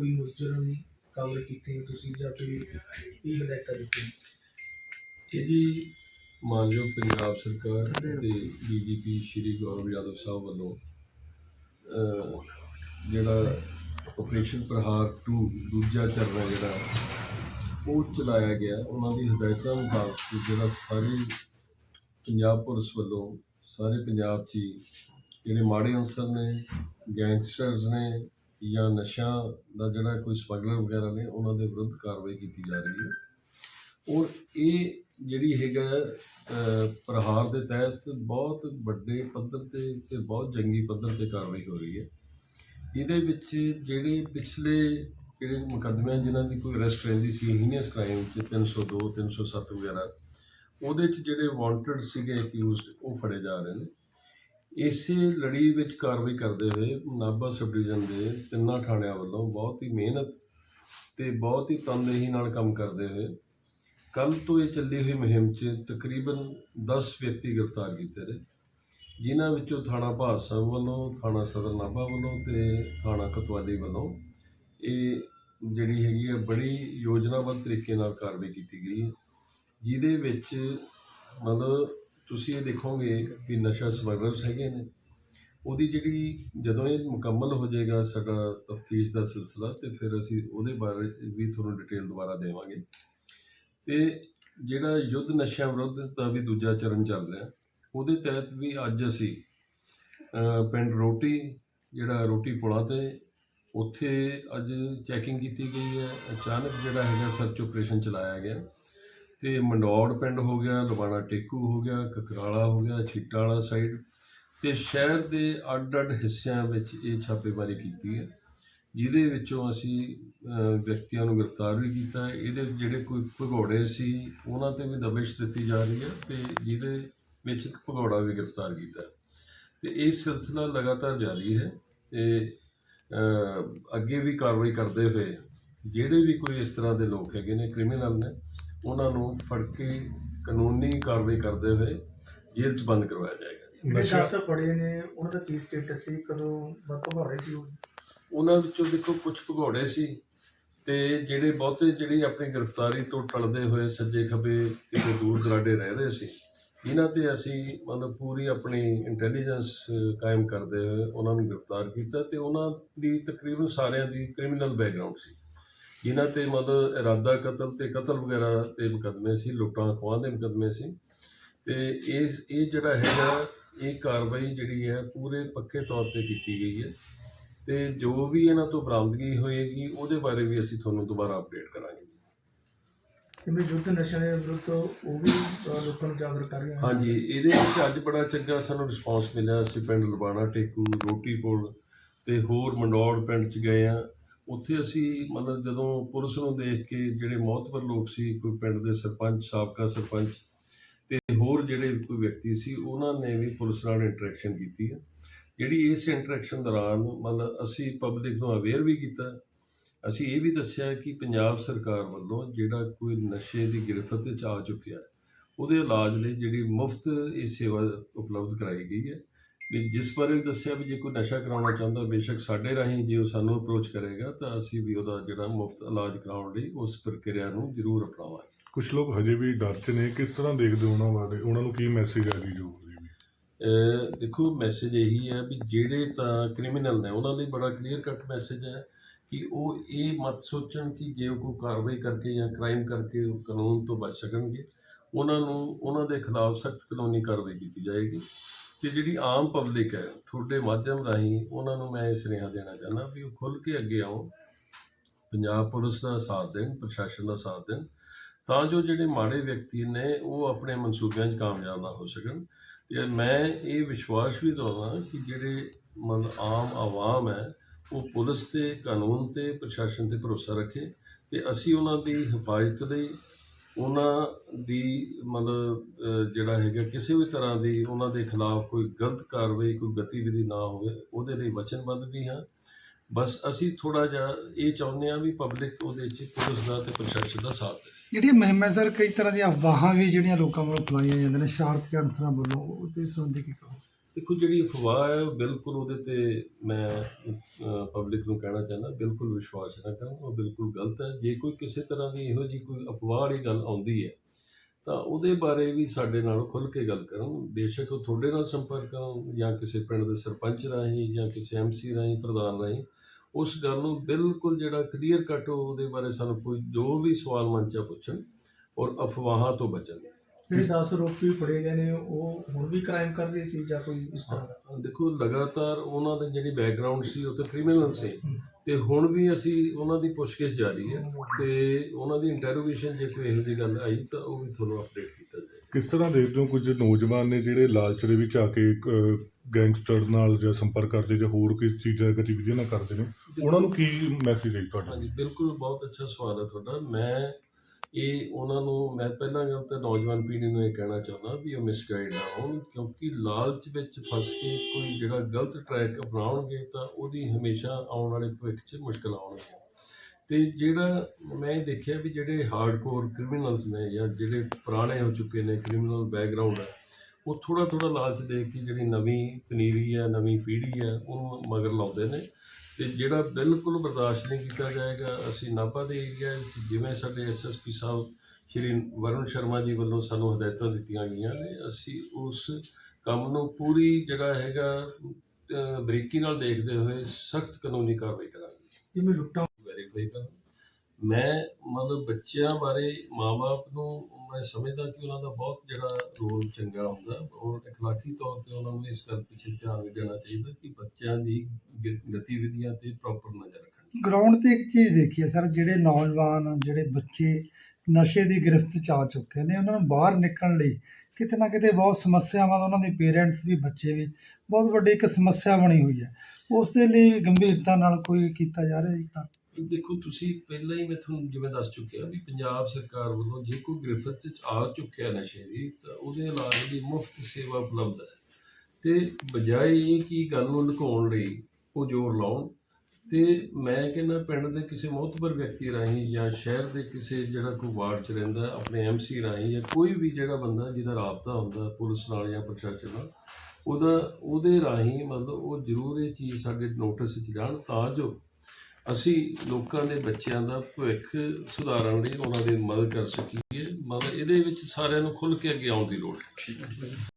ਕੋਈ ਮੁਜਰਮ ਕਵਰ ਕੀਤੇ ਤੁਸੀਂ ਜਾਂ ਕੋਈ ਕੀ ਹਦਾਇਤਾਂ ਦਿੱਤੀਆਂ? ਇਹ ਜੀ ਮਾਨਯੋਗ ਪੰਜਾਬ ਸਰਕਾਰ ਤੇ ਡੀਜੀਪੀ ਸ਼੍ਰੀ ਗੌਰਵ ਯਾਦਵ ਸਾਹਿਬ ਵੱਲੋਂ ਜਿਹੜਾ ਆਪਰੇਸ਼ਨ ਪ੍ਰਹਾਰ 2 ਦੂਜਾ ਚਰਨ ਹੈ ਜਿਹੜਾ, ਉਹ ਚਲਾਇਆ ਗਿਆ। ਉਹਨਾਂ ਦੀ ਹਦਾਇਤਾਂ ਮੁਤਾਬਕ ਜਿਹੜਾ ਸਾਰੇ ਪੰਜਾਬ ਪੁਲਿਸ ਵੱਲੋਂ, ਸਾਰੇ ਪੰਜਾਬ 'ਚ ਹੀ ਜਿਹੜੇ ਮਾੜੇ ਅਨਸਰ ਨੇ, ਗੈਂਗਸਟਰਸ ਨੇ ਜਾਂ ਨਸ਼ਾ ਦਾ ਜਿਹੜਾ ਕੋਈ ਸਮਗਲਰ ਵਗੈਰਾ ਨੇ, ਉਹਨਾਂ ਦੇ ਵਿਰੁੱਧ ਕਾਰਵਾਈ ਕੀਤੀ ਜਾ ਰਹੀ ਹੈ। ਔਰ ਇਹ ਜਿਹੜੀ ਹੈਗਾ ਪ੍ਰਹਾਰ ਦੇ ਤਹਿਤ ਬਹੁਤ ਵੱਡੇ ਪੱਧਰ ਤੇ ਤੇ ਬਹੁਤ ਜੰਗੀ ਪੱਧਰ ਤੇ ਕਾਰਵਾਈ ਹੋ ਰਹੀ ਹੈ। ਇਹਦੇ ਵਿੱਚ ਜਿਹੜੇ ਪਿਛਲੇ ਜਿਹੜੇ ਮੁਕੱਦਮੇ ਜਿਨ੍ਹਾਂ ਦੀ ਕੋਈ ਅਰੈਸਟ ਰਹਿੰਦੀ ਸੀ ਹੀਨੀਅਸ ਕ੍ਰਾਈਮ ਚ 302 307 ਵਗੈਰਾ, ਉਹਦੇ ਚ ਜਿਹੜੇ ਵਾਂਟਡ ਸੀਗੇ ਅਕਿਊਜ਼ਡ ਉਹ ਫੜੇ ਜਾ ਰਹੇ ਨੇ। ਇਸੇ ਲੜੀ ਵਿੱਚ ਕਾਰਵਾਈ ਕਰਦੇ ਹੋਏ ਨਾਭਾ ਸਬ ਡਿਵੀਜ਼ਨ ਦੇ ਤਿੰਨਾਂ ਥਾਣਿਆਂ ਵੱਲੋਂ ਬਹੁਤ ਹੀ ਮਿਹਨਤ ਤੇ ਬਹੁਤ ਹੀ ਤਨਦੇਹੀ ਨਾਲ ਕੰਮ ਕਰਦੇ ਹੋਏ ਕੱਲ ਤੋਂ ਇਹ ਚੱਲੀ ਹੋਈ ਮੁਹਿੰਮ 'ਚ ਤਕਰੀਬਨ 10 ਵਿਅਕਤੀ ਗ੍ਰਿਫਤਾਰ ਕੀਤੇ ਨੇ, ਜਿਨ੍ਹਾਂ ਵਿੱਚੋਂ ਥਾਣਾ ਭਾਦਸਾ ਵੱਲੋਂ, ਥਾਣਾ ਸਦਰ ਨਾਭਾ ਵੱਲੋਂ ਤੇ ਥਾਣਾ ਕਤਵਾਲੀ ਵੱਲੋਂ ਇਹ ਜਿਹੜੀ ਹੈਗੀ ਹੈ ਬੜੀ ਯੋਜਨਾਬੱਧ ਤਰੀਕੇ ਨਾਲ ਕਾਰਵਾਈ ਕੀਤੀ ਗਈ ਹੈ, ਜਿਹਦੇ ਵਿੱਚ ਮਤਲਬ ਤੁਸੀਂ ਇਹ ਦੇਖੋਗੇ ਕਿ ਨਸ਼ਾ ਸਮਗਲਰਸ ਹੈਗੇ ਨੇ। ਉਹਦੀ ਜਿਹੜੀ ਜਦੋਂ ਇਹ ਮੁਕੰਮਲ ਹੋ ਜਾਏਗਾ ਸਾਡਾ ਤਫਤੀਸ਼ ਦਾ ਸਿਲਸਿਲਾ ਤੇ ਫਿਰ ਅਸੀਂ ਉਹਦੇ ਬਾਰੇ ਵੀ ਤੁਹਾਨੂੰ ਡਿਟੇਲ ਦੁਬਾਰਾ ਦੇਵਾਂਗੇ। ਤੇ ਜਿਹੜਾ ਯੁੱਧ ਨਸ਼ਿਆਂ ਵਿਰੁੱਧ ਦਾ ਵੀ ਦੂਜਾ ਚਰਨ ਚੱਲ ਰਿਹਾ, ਉਹਦੇ ਤਹਿਤ ਵੀ ਅੱਜ ਅਸੀਂ ਪਿੰਡ ਰੋਟੀ, ਜਿਹੜਾ ਰੋਟੀ ਪੁਲਾਂ ਤੇ, ਉੱਥੇ ਅੱਜ ਚੈਕਿੰਗ ਕੀਤੀ ਗਈ ਹੈ। ਅਚਾਨਕ ਜਿਹੜਾ ਹੈਗਾ ਸਰਚ ਆਪਰੇਸ਼ਨ ਚਲਾਇਆ ਗਿਆ। ਤੇ ਮੰਡੌੜ ਪਿੰਡ ਹੋ ਗਿਆ ਲਬਾਣਾ ਟੇਕੂ ਹੋ ਗਿਆ, ਕਕਰਾਲਾ ਹੋ ਗਿਆ, ਛੀਟਾ ਵਾਲਾ ਸਾਈਡ ਤੇ ਸ਼ਹਿਰ ਦੇ ਅੱਡ-ਅੱਡ ਹਿੱਸਿਆਂ ਵਿੱਚ ਇਹ ਛਾਪੇਮਾਰੀ ਕੀਤੀ ਹੈ ਜਿਹਦੇ ਵਿੱਚੋਂ ਅਸੀਂ ਵਿਅਕਤੀਆਂ ਨੂੰ ਗ੍ਰਿਫਤਾਰ ਵੀ ਕੀਤਾ ਇਹਦੇ ਜਿਹੜੇ ਕੋਈ ਭਗੌੜੇ ਸੀ, ਉਹਨਾਂ ਤੇ ਵੀ ਦਬਿਸ਼ ਦਿੱਤੀ ਜਾ ਰਹੀ ਹੈ ਤੇ ਜਿਹਦੇ ਵਿੱਚ ਇੱਕ ਭਗੌੜਾ ਵੀ ਗ੍ਰਿਫਤਾਰ ਕੀਤਾ ਹੈ। ਤੇ ਇਹ ਸਿਲਸਿਲਾ ਲਗਾਤਾਰ ਜਾਰੀ ਹੈ ਤੇ ਅੱਗੇ ਵੀ ਕਾਰਵਾਈ ਕਰਦੇ ਹੋਏ ਜਿਹੜੇ ਵੀ ਕੋਈ ਇਸ ਤਰ੍ਹਾਂ ਦੇ ਲੋਕ ਹੈਗੇ ਨੇ, ਕ੍ਰਿਮੀਨਲ ਨੇ ਉਹਨਾਂ ਨੂੰ ਫੜ ਕੇ ਕਾਨੂੰਨੀ ਕਾਰਵਾਈ ਕਰਦੇ ਹੋਏ ਜੇਲ੍ਹ 'ਚ ਬੰਦ ਕਰਵਾਇਆ ਜਾਏਗਾ। ਜਿਹੜੇ ਨਸ਼ਾ- 10 ਪੜੇ ਨੇ ਉਹਨਾਂ ਦਾ ਕੀ ਸਟੇਟਸ ਸੀ? ਕਦੋਂ ਬਤਭਾੜੇ ਸੀ ਉਹ? ਉਹਨਾਂ ਵਿੱਚੋਂ ਦੇਖੋ ਕੁਝ ਭਗੌੜੇ ਸੀ ਤੇ ਜਿਹੜੇ ਬਹੁਤੇ ਜਿਹੜੀ ਆਪਣੀ ਗ੍ਰਿਫਤਾਰੀ ਤੋਂ ਟਲਦੇ ਹੋਏ ਸੱਜੇ ਖੱਬੇ ਕਿਤੇ ਦੂਰ ਦਰਾਡੇ ਰਹਿ ਰਹੇ ਸੀ ਇਹਨਾਂ ਤੇ ਅਸੀਂ ਮਤਲਬ ਪੂਰੀ ਆਪਣੀ ਇੰਟੈਲੀਜੈਂਸ ਕਾਇਮ ਕਰਦੇ ਹੋਏ ਉਹਨਾਂ ਨੂੰ ਗ੍ਰਿਫਤਾਰ ਕੀਤਾ ਤੇ ਉਹਨਾਂ ਦੀ ਤਕਰੀਬਨ ਸਾਰਿਆਂ ਦੀ ਕ੍ਰਿਮੀਨਲ ਬੈਕਗ੍ਰਾਉਂਡ ਸੀ। ਜਿਨ੍ਹਾਂ ਤੇ ਮਤਲਬ ਇਰਾਦਾ ਕਤਲ ਤੇ ਕਤਲ ਵਗੈਰਾ ਦੇ ਮੁਕੱਦਮੇ ਸੀ ਲੁੱਟਾਂ ਖੋਹਾਂ ਦੇ ਮੁਕੱਦਮੇ ਸੀ। ਤੇ ਇਹ ਇਹ ਜਿਹੜਾ ਹੈਗਾ ਇਹ ਕਾਰਵਾਈ ਜਿਹੜੀ ਹੈ ਪੂਰੇ ਪੱਕੇ ਤੌਰ ਤੇ ਕੀਤੀ ਗਈ ਹੈ। ਤੇ ਜੋ ਵੀ ਇਹਨਾਂ ਤੋਂ ਬਰਾਮਦਗੀ ਹੋਏਗੀ ਉਹਦੇ ਬਾਰੇ ਵੀ ਅਸੀਂ ਤੁਹਾਨੂੰ ਦੁਬਾਰਾ ਅਪਡੇਟ ਕਰਾਂਗੇ। ਜਿਵੇਂ ਯੁੱਧ ਨਸ਼ਿਆਂ ਦੇ ਵਿਰੁੱਧ ਉਹ ਵੀ ਲੋਕਾਂ ਨੂੰ ਜਾਗਰੂਕ ਕਰ ਰਹੇ ਹਨ। ਹਾਂਜੀ ਇਹਦੇ ਵਿੱਚ ਅੱਜ ਬੜਾ ਚੰਗਾ ਸਾਨੂੰ ਰਿਸਪਾਂਸ ਮਿਲਿਆ। ਅਸੀਂ ਪਿੰਡ ਲਬਾਣਾ ਟੇਕੂ ਰੋਟੀ ਪੁਲ ਤੇ ਹੋਰ ਮੰਡੌੜ ਪਿੰਡ ਚ ਗਏ ਆ ਉੱਥੇ ਅਸੀਂ ਮਤਲਬ ਜਦੋਂ ਪੁਲਿਸ ਨੂੰ ਦੇਖ ਕੇ ਜਿਹੜੇ ਮੌਤਬਰ ਲੋਕ ਸੀ, ਕੋਈ ਪਿੰਡ ਦੇ ਸਰਪੰਚ, ਸਾਬਕਾ ਸਰਪੰਚ ਤੇ ਹੋਰ ਜਿਹੜੇ ਕੋਈ ਵਿਅਕਤੀ ਸੀ, ਉਹਨਾਂ ਨੇ ਵੀ ਪੁਲਿਸ ਨਾਲ ਇੰਟਰੈਕਸ਼ਨ ਕੀਤੀ ਹੈ ਜਿਹੜੀ ਇਸ ਇੰਟਰੈਕਸ਼ਨ ਦੌਰਾਨ ਮਤਲਬ ਅਸੀਂ ਪਬਲਿਕ ਨੂੰ ਅਵੇਅਰ ਵੀ ਕੀਤਾ। ਅਸੀਂ ਇਹ ਵੀ ਦੱਸਿਆ ਕਿ ਪੰਜਾਬ ਸਰਕਾਰ ਵੱਲੋਂ ਜਿਹੜਾ ਕੋਈ ਨਸ਼ੇ ਦੀ ਗ੍ਰਿਫਤ ਵਿੱਚ ਆ ਚੁੱਕਿਆ, ਉਹਦੇ ਇਲਾਜ ਲਈ ਜਿਹੜੀ ਮੁਫਤ ਇਹ ਸੇਵਾ ਉਪਲਬਧ ਕਰਾਈ ਗਈ ਹੈ। ਵੀ ਜਿਸ ਬਾਰੇ ਵੀ ਦੱਸਿਆ ਵੀ ਜੇ ਕੋਈ ਨਸ਼ਾ ਕਰਾਉਣਾ ਚਾਹੁੰਦਾ ਬੇਸ਼ੱਕ ਸਾਡੇ ਰਾਹੀਂ ਜੇ ਉਹ ਸਾਨੂੰ ਅਪਰੋਚ ਕਰੇਗਾ ਤਾਂ ਅਸੀਂ ਵੀ ਉਹਦਾ ਜਿਹੜਾ ਮੁਫਤ ਇਲਾਜ ਕਰਾਉਣ ਲਈ ਉਸ ਪ੍ਰਕਿਰਿਆ ਨੂੰ ਜ਼ਰੂਰ ਅਪਣਾਵਾਂਗੇ। ਕੁਝ ਲੋਕ ਹਜੇ ਵੀ ਡਰ 'ਚ ਨੇ ਕਿਸ ਤਰ੍ਹਾਂ ਦੇਖਦੇ ਉਹਨਾਂ ਬਾਰੇ? ਉਹਨਾਂ ਨੂੰ ਕੀ ਮੈਸੇਜ ਹੈ ਜੀ ਜੋ ਦੇਖੋ ਮੈਸੇਜ ਇਹੀ ਹੈ ਵੀ ਜਿਹੜੇ ਤਾਂ ਕ੍ਰਿਮੀਨਲ ਨੇ ਉਹਨਾਂ ਲਈ ਬੜਾ ਕਲੀਅਰ ਕੱਟ ਮੈਸੇਜ ਹੈ ਕਿ ਉਹ ਇਹ ਮਤ ਸੋਚਣ ਕਿ ਜੇ ਉਹ ਕੋਈ ਕਾਰਵਾਈ ਕਰਕੇ ਜਾਂ ਕ੍ਰਾਈਮ ਕਰਕੇ ਉਹ ਕਾਨੂੰਨ ਤੋਂ ਬਚ ਸਕਣਗੇ ਉਹਨਾਂ ਨੂੰ ਉਹਨਾਂ ਦੇ ਖਿਲਾਫ ਸਖਤ ਕਾਨੂੰਨੀ ਕਾਰਵਾਈ ਕੀਤੀ ਜਾਏਗੀ। ਤੇ ਜਿਹੜੀ ਆਮ ਪਬਲਿਕ ਹੈ, ਤੁਹਾਡੇ ਮਾਧਿਅਮ ਰਾਹੀਂ ਉਹਨਾਂ ਨੂੰ ਮੈਂ ਇਹ ਸੁਨੇਹਾ ਦੇਣਾ ਚਾਹੁੰਦਾ ਵੀ ਉਹ ਖੁੱਲ੍ਹ ਕੇ ਅੱਗੇ ਆਓ ਪੰਜਾਬ ਪੁਲਿਸ ਦਾ ਸਾਥ ਦੇਣ, ਪ੍ਰਸ਼ਾਸਨ ਦਾ ਸਾਥ ਦੇਣ, ਤਾਂ ਜੋ ਜਿਹੜੇ ਮਾੜੇ ਵਿਅਕਤੀ ਨੇ, ਉਹ ਆਪਣੇ ਮਨਸੂਬਿਆਂ 'ਚ ਕਾਮਯਾਬ ਨਾ ਹੋ ਸਕਣ। ਤੇ ਮੈਂ ਇਹ ਵਿਸ਼ਵਾਸ ਵੀ ਦਵਾਂ ਕਿ ਜਿਹੜੇ ਮਤਲਬ ਆਮ ਆਵਾਮ ਹੈ, ਉਹ ਪੁਲਿਸ ਤੇ, ਕਾਨੂੰਨ ਤੇ, ਪ੍ਰਸ਼ਾਸਨ ਤੇ ਭਰੋਸਾ ਰੱਖੇ ਤੇ ਅਸੀਂ ਉਹਨਾਂ ਦੀ ਹਿਫਾਜ਼ਤ ਲਈ ਉਹਨਾਂ ਦੀ ਮਤਲਬ ਜਿਹੜਾ ਹੈਗਾ, ਕਿਸੇ ਵੀ ਤਰ੍ਹਾਂ ਦੀ ਉਹਨਾਂ ਦੇ ਖਿਲਾਫ ਕੋਈ ਗਲਤ ਕਾਰਵਾਈ, ਕੋਈ ਗਤੀਵਿਧੀ ਨਾ ਹੋਵੇ, ਉਹਦੇ ਲਈ ਵਚਨਬੱਧ ਵੀ ਹਾਂ। ਬਸ ਅਸੀਂ ਥੋੜਾ ਜਿਹਾ ਇਹ ਚਾਹੁੰਦੇ ਹਾਂ ਵੀ ਪਬਲਿਕ ਉਹਦੇ 'ਚ ਪੁਲਿਸ ਦਾ ਤੇ ਪ੍ਰਸ਼ਾਸਨ ਦਾ ਸਾਥ ਦੇ ਜਿਹੜੀਆਂ ਮੁਹਿੰਮਾਂ ਸਰ ਕਈ ਤਰ੍ਹਾਂ ਦੀਆਂ ਅਫਵਾਹਾਂ ਵੀ ਜਿਹੜੀਆਂ ਲੋਕਾਂ ਵੱਲੋਂ ਫੈਲਾਈਆਂ ਜਾਂਦੀਆਂ ਨੇ, ਸ਼ਰਾਰਤੀ ਅਨਸਰਾਂ ਵੱਲੋਂ ਉਹਦੇ ਸੰਬੰਧੀ ਕੀ ਕਹੋ ਦੇਖੋ, ਜਿਹੜੀ ਅਫਵਾਹ ਹੈ, ਉਹ ਬਿਲਕੁਲ ਉਹਦੇ ਤੇ ਮੈਂ ਪਬਲਿਕ ਨੂੰ ਕਹਿਣਾ ਚਾਹੁੰਦਾ, ਬਿਲਕੁਲ ਵਿਸ਼ਵਾਸ ਨਾ ਕਰਨ ਉਹ ਬਿਲਕੁਲ ਗਲਤ ਹੈ। ਜੇ ਕੋਈ ਕਿਸੇ ਤਰ੍ਹਾਂ ਦੀ ਇਹੋ ਜਿਹੀ ਕੋਈ ਅਫਵਾਹ ਵਾਲੀ ਗੱਲ ਆਉਂਦੀ ਹੈ, ਤਾਂ ਉਹਦੇ ਬਾਰੇ ਵੀ ਸਾਡੇ ਨਾਲ ਖੁੱਲ੍ਹ ਕੇ ਗੱਲ ਕਰਨ। ਬੇਸ਼ੱਕ ਉਹ ਤੁਹਾਡੇ ਨਾਲ ਸੰਪਰਕ ਕਰਨ ਜਾਂ ਕਿਸੇ ਪਿੰਡ ਦੇ ਸਰਪੰਚ ਰਾਹੀਂ, ਜਾਂ ਕਿਸੇ ਐਮਸੀ ਰਾਹੀਂ, ਪ੍ਰਧਾਨ ਰਾਹੀਂ, ਉਸ ਗੱਲ ਨੂੰ ਬਿਲਕੁਲ ਜਿਹੜਾ ਕਲੀਅਰ ਕੱਟ ਉਹਦੇ ਬਾਰੇ ਸਾਨੂੰ ਕੋਈ ਜੋ ਵੀ ਸਵਾਲ ਮਨ 'ਚ ਪੁੱਛਣ, ਔਰ ਅਫਵਾਹਾਂ ਤੋਂ ਬਚਣ। ਜਿਹੜੇ 10 ਆਰੋਪੀ ਫੜੇ ਗਏ ਨੇ ਉਹ ਹੁਣ ਵੀ ਕ੍ਰਾਈਮ ਕਰ ਰਹੇ ਸੀ ਜਾਂ ਕੋਈ ਇਸ ਤਰ੍ਹਾਂ ਦਾ? ਦੇਖੋ ਲਗਾਤਾਰ ਉਹਨਾਂ ਦੀ ਜਿਹੜੀ ਬੈਕਗ੍ਰਾਉਂਡ ਸੀ ਉਹ ਤਾਂ ਕ੍ਰਿਮੀਨਲ ਸੀ। ਤੇ ਹੁਣ ਵੀ ਅਸੀਂ ਉਹਨਾਂ ਦੀ ਪੁੱਛਗਿੱਛ ਜਾਰੀ ਹੈ ਤੇ ਉਹਨਾਂ ਦੀ ਇੰਟਰੋਗੇਸ਼ਨ ਜੇ ਕੋਈ ਇਹੋ ਜਿਹੀ ਗੱਲ ਆਈ ਤਾਂ ਉਹ ਵੀ ਤੁਹਾਨੂੰ ਅਪਡੇਟ ਕੀਤਾ ਜਾਏਗਾ। ਕਿਸ ਤਰ੍ਹਾਂ ਦੇਖਦੇ ਹੋ ਕੁਝ ਨੌਜਵਾਨ ਨੇ ਜਿਹੜੇ ਲਾਲਚ ਦੇ ਵਿੱਚ ਆ ਕੇ ਗੈਂਗਸਟਰ ਨਾਲ ਜਾਂ ਸੰਪਰਕ ਕਰਦੇ ਜਾਂ ਹੋਰ ਕਿਸ ਚੀਜ਼ਾਂ ਗਤੀਵਿਧੀਆਂ ਨਾਲ ਕਰਦੇ ਨੇ? ਉਹਨਾਂ ਨੂੰ ਕੀ ਮੈਸੇਜ ਹੈ ਤੁਹਾਡਾ? ਹਾਂਜੀ ਬਿਲਕੁਲ ਬਹੁਤ ਅੱਛਾ ਸਵਾਲ ਹੈ ਤੁਹਾਡਾ। ਮੈਂ ਇਹ ਉਹਨਾਂ ਨੂੰ ਮੈਂ ਪਹਿਲਾਂ ਗੱਲ ਤਾਂ ਨੌਜਵਾਨ ਪੀੜ੍ਹੀ ਨੂੰ ਇਹ ਕਹਿਣਾ ਚਾਹੁੰਦਾ ਵੀ ਉਹ ਮਿਸਗਾਈਡ ਨਾ ਹੋਣ, ਕਿਉਂਕਿ ਲਾਲਚ ਵਿੱਚ ਫਸ ਕੇ ਕੋਈ ਜਿਹੜਾ ਗਲਤ ਟਰੈਕ ਅਪਣਾਉਣਗੇ ਤਾਂ ਉਹਦੀ ਹਮੇਸ਼ਾ ਆਉਣ ਵਾਲੇ ਭਵਿੱਖ 'ਚ ਮੁਸ਼ਕਲ ਆਉਣਗੀਆਂ। ਤੇ ਜਿਹੜਾ ਮੈਂ ਇਹ ਦੇਖਿਆ ਵੀ ਜਿਹੜੇ ਹਾਰਡਕੋਰ ਕ੍ਰਿਮੀਨਲਸ ਨੇ ਜਾਂ ਜਿਹੜੇ ਪੁਰਾਣੇ ਹੋ ਚੁੱਕੇ ਨੇ ਕ੍ਰਿਮੀਨਲ ਬੈਕਗ੍ਰਾਉਂਡ ਹੈ ਉਹ ਥੋੜਾ ਥੋੜਾ ਲਾਲਚ ਦੇ ਕੇ ਜਿਹੜੀ ਨਵੀਂ ਪਨੀਰੀ ਹੈ ਨਵੀਂ ਪੀੜ੍ਹੀ ਹੈ ਉਹਨੂੰ ਮਗਰ ਲਾਉਂਦੇ ਨੇ। ਤੇ ਜਿਹੜਾ ਬਿਲਕੁਲ ਬਰਦਾਸ਼ਤ ਨਹੀਂ ਕੀਤਾ ਜਾਏਗਾ ਅਸੀਂ ਨਾਭਾ ਦੇ ਏਰੀਆ ਜਿਵੇਂ ਸਾਡੇ ਐਸਐਸਪੀ ਸਾਹਿਬ ਸ਼੍ਰੀ ਵਰੁਣ ਸ਼ਰਮਾ ਜੀ ਵੱਲੋਂ ਸਾਨੂੰ ਹਦਾਇਤਾਂ ਦਿੱਤੀਆਂ ਗਈਆਂ ਨੇ ਅਸੀਂ ਉਸ ਕੰਮ ਨੂੰ ਪੂਰੀ ਜਿਹੜਾ ਹੈਗਾ ਬਰੀਕੀ ਨਾਲ ਦੇਖਦੇ ਹੋਏ ਸਖਤ ਕਾਨੂੰਨੀ ਕਾਰਵਾਈ ਕਰਾਂਗੇ। ਜਿਵੇਂ ਲੁੱਟਾਂ ਵੈਰੀਫਾਈ ਕਰਨ ਮੈਂ ਮਤਲਬ ਬੱਚਿਆਂ ਬਾਰੇ ਮਾਪੇ ਨੂੰ ਮੈਂ ਸਮਝਦਾ ਕਿ ਉਹਨਾਂ ਦਾ ਬਹੁਤ ਜਿਹੜਾ ਰੋਲ ਚੰਗਾ ਹੁੰਦਾ ਔਰ اخلاقی ਤੌਰ ਤੇ ਉਹਨਾਂ ਨੂੰ ਇਸ ਗੱਲ ਪਿੱਛੇ ਧਿਆਨ ਵੀ ਦੇਣਾ ਚਾਹੀਦਾ ਕਿ ਬੱਚਿਆਂ ਦੀ ਗ- ਗਤੀਵਿਧੀਆਂ ਤੇ ਪ੍ਰੋਪਰ ਨਜ਼ਰ ਰੱਖਣ ਗਰਾਊਂਡ ਤੇ ਇੱਕ ਚੀਜ਼ ਦੇਖੀ ਹੈ ਸਰ ਜਿਹੜੇ ਨੌਜਵਾਨ ਜਿਹੜੇ ਬੱਚੇ ਨਸ਼ੇ ਦੀ ਗ੍ਰਿਫਤ ਚ ਆ ਚੁੱਕੇ ਨੇ ਉਹਨਾਂ ਨੂੰ ਬਾਹਰ ਨਿਕਲਣ ਲਈ ਕਿਤੇ ਨਾ ਕਿਤੇ ਬਹੁਤ ਸਮੱਸਿਆਵਾਂ ਦਾ ਉਹਨਾਂ ਦੇ ਪੇਰੈਂਟਸ ਵੀ ਬੱਚੇ ਵੀ ਬਹੁਤ ਵੱਡੀ ਇੱਕ ਸਮੱਸਿਆ ਬਣੀ ਹੋਈ ਹੈ ਉਸ ਦੇ ਲਈ ਗੰਭੀਰਤਾ ਨਾਲ ਕੋਈ ਕੀਤਾ ਜਾ ਰਿਹਾ ਜੀ ਕੰਮ? ਦੇਖੋ ਤੁਸੀਂ ਪਹਿਲਾਂ ਹੀ ਮੈਂ ਤੁਹਾਨੂੰ ਜਿਵੇਂ ਦੱਸ ਚੁੱਕਿਆ ਵੀ ਪੰਜਾਬ ਸਰਕਾਰ ਵੱਲੋਂ ਜੇ ਕੋਈ ਗ੍ਰਿਫਤ ਚ ਆ ਚੁੱਕਿਆ ਨਸ਼ੇ ਦੀ, ਤਾਂ ਉਹਦੇ ਇਲਾਜ ਦੀ ਮੁਫਤ ਸੇਵਾ ਉਪਲਬਧ ਹੈ। ਤੇ ਬਜਾਏ ਇਹ ਕਿ ਗੱਲ ਨੂੰ ਲੁਕਾਉਣ ਲਈ ਉਹ ਜ਼ੋਰ ਲਾਉਣ, ਤੇ ਮੈਂ ਕਹਿੰਦਾ ਪਿੰਡ ਦੇ ਕਿਸੇ ਮੋਹਤਬਰ ਵਿਅਕਤੀ ਰਾਹੀਂ ਜਾਂ ਸ਼ਹਿਰ ਦੇ ਕਿਸੇ ਜਿਹੜਾ ਕੋਈ ਵਾਰਡ 'ਚ ਰਹਿੰਦਾ, ਆਪਣੇ ਐਮਸੀ ਰਾਹੀਂ ਜਾਂ ਕੋਈ ਵੀ ਜਿਹੜਾ ਬੰਦਾ ਜਿਹਦਾ ਰਾਬਤਾ ਹੁੰਦਾ ਪੁਲਿਸ ਨਾਲ ਜਾਂ ਪ੍ਰਸ਼ਾਸਨ ਨਾਲ, ਉਹਦਾ, ਉਹਦੇ ਰਾਹੀਂ ਮਤਲਬ ਉਹ ਜ਼ਰੂਰ ਇਹ ਚੀਜ਼ ਸਾਡੇ ਨੋਟਿਸ 'ਚ ਜਾਣ, ਤਾਂ ਜੋ ਅਸੀਂ ਲੋਕਾਂ ਦੇ ਬੱਚਿਆਂ ਦਾ ਭਵਿੱਖ ਸੁਧਾਰਨ ਲਈ ਉਹਨਾਂ ਦੀ ਮਦਦ ਕਰ ਸਕੀਏ, ਮਤਲਬ ਇਹਦੇ ਵਿੱਚ ਸਾਰਿਆਂ ਨੂੰ ਖੁੱਲ੍ਹ ਕੇ ਅੱਗੇ ਆਉਣ ਦੀ ਲੋੜ ਹੈ।